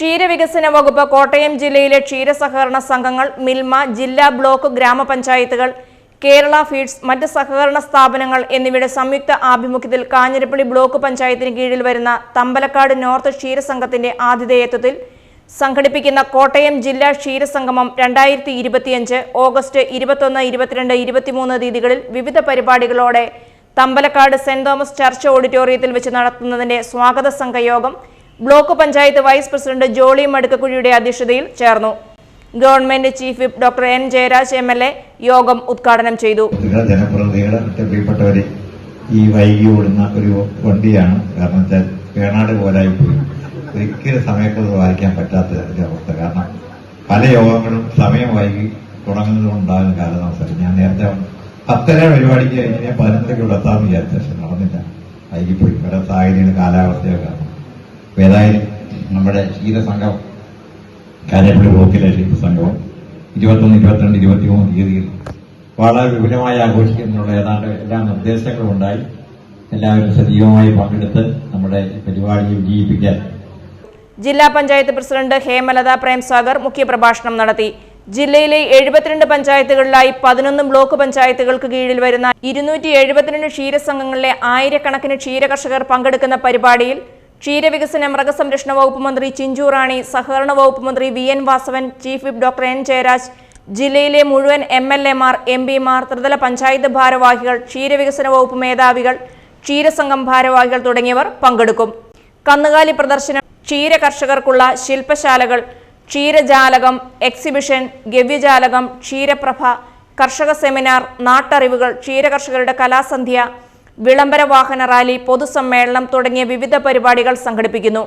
ക്ഷീരവികസന വകുപ്പ് കോട്ടയം ജില്ലയിലെ ക്ഷീരസഹകരണ സംഘങ്ങൾ മിൽമ ജില്ലാ ബ്ലോക്ക് ഗ്രാമപഞ്ചായത്തുകൾ കേരള ഫീഡ്സ് മറ്റ് സഹകരണ സ്ഥാപനങ്ങൾ എന്നിവയുടെ സംയുക്ത ആഭിമുഖ്യത്തിൽ കാഞ്ഞിരപ്പള്ളി ബ്ലോക്ക് പഞ്ചായത്തിന് കീഴിൽ വരുന്ന തമ്പലക്കാട് നോർത്ത് ക്ഷീരസംഘത്തിന്റെ ആതിഥേയത്വത്തിൽ സംഘടിപ്പിക്കുന്ന കോട്ടയം ജില്ലാ ക്ഷീരസംഗമം രണ്ടായിരത്തി ഇരുപത്തിയഞ്ച് ഓഗസ്റ്റ് ഇരുപത്തൊന്ന് ഇരുപത്തിരണ്ട് ഇരുപത്തിമൂന്ന് തീയതികളിൽ വിവിധ പരിപാടികളോടെ തമ്പലക്കാട് സെന്റ് തോമസ് ചർച്ച് ഓഡിറ്റോറിയത്തിൽ വെച്ച് നടത്തുന്നതിന്റെ സ്വാഗത സംഘയോഗം block panchayat vice president Joly മടുക്കക്കുഴിയുടെ അധ്യക്ഷതയിൽ ചേർന്നു. Government chief whip doctor N Jayaraj M L A യോഗം ഉദ്ഘാടനം ചെയ്തു. ഈ വൈകി ഓടുന്ന ഒരു വണ്ടിയാണ്. കാരണം വെച്ചാൽ വേണാട് പോലായി പോയി. ഒരിക്കലും സമയത്ത് വായിക്കാൻ പറ്റാത്ത അവസ്ഥ. കാരണം പല യോഗങ്ങളും സമയം വൈകി തുടങ്ങുന്നതുകൊണ്ടാകുന്ന കാലതാമസം ഞാൻ നേരത്തെ പത്തര പരിപാടിക്ക് കഴിഞ്ഞാൽ ഞാൻ പതിനൊന്നരയ്ക്ക് ഇവിടെ എത്താമെന്ന് വിചാരിച്ചു പക്ഷെ നടന്നില്ല. വൈകിപ്പോയി. പല സാഹചര്യങ്ങൾ കാലാവസ്ഥയൊക്കെ കാരണം ഏതായാലും നമ്മുടെ ക്ഷീരസംഘം കാഞ്ഞപ്പള്ളി ബ്ലോക്കിലെ സംഘം ഇരുപത്തൊന്ന് ഇരുപത്തിരണ്ട് ഇരുപത്തിമൂന്ന് തീയതിയിൽ വളരെ വിപുലമായി ആഘോഷിക്കുന്നതിനുള്ള ഏതാണ്ട് എല്ലാ നിർദ്ദേശങ്ങളും ഉണ്ടായി. എല്ലാവരും സജീവമായി പങ്കെടുത്ത് നമ്മുടെ പരിപാടി പരിപാടിയെ വിജയിപ്പിക്കാൻ. ജില്ലാ പഞ്ചായത്ത് പ്രസിഡന്റ് ഹേമലത പ്രേംസാഗർ മുഖ്യപ്രഭാഷണം നടത്തി. ജില്ലയിലെ എഴുപത്തിരണ്ട് പഞ്ചായത്തുകളിലായി പതിനൊന്ന് ബ്ലോക്ക് പഞ്ചായത്തുകൾക്ക് കീഴിൽ വരുന്ന ഇരുന്നൂറ്റി എഴുപത്തിരണ്ട് ക്ഷീരസംഘങ്ങളിലെ ആയിരക്കണക്കിന് ക്ഷീരകർഷകർ പങ്കെടുക്കുന്ന പരിപാടിയിൽ ക്ഷീരവികസന മൃഗസംരക്ഷണ വകുപ്പ് മന്ത്രി ചിഞ്ചു റാണി സഹകരണ വകുപ്പ് മന്ത്രി V N Vasavan chief whip doctor N Jayaraj ജില്ലയിലെ മുഴുവൻ എം എൽ എമാർ എം പിമാർ ത്രിതല പഞ്ചായത്ത് ഭാരവാഹികൾ ക്ഷീരവികസന വകുപ്പ് മേധാവികൾ ക്ഷീരസംഘം ഭാരവാഹികൾ തുടങ്ങിയവർ പങ്കെടുക്കും. കന്നുകാലി പ്രദർശനം ക്ഷീര കർഷകർക്കുള്ള ശില്പശാലകൾ ക്ഷീരജാലകം എക്സിബിഷൻ ഗവ്യജാലകം ക്ഷീരപ്രഭ കർഷക സെമിനാർ നാട്ടറിവുകൾ ക്ഷീരകർഷകരുടെ കലാസന്ധ്യ വിളംബര വാഹന റാലി പൊതുസമ്മേളനം തുടങ്ങിയ വിവിധ പരിപാടികൾ സംഘടിപ്പിക്കുന്നു.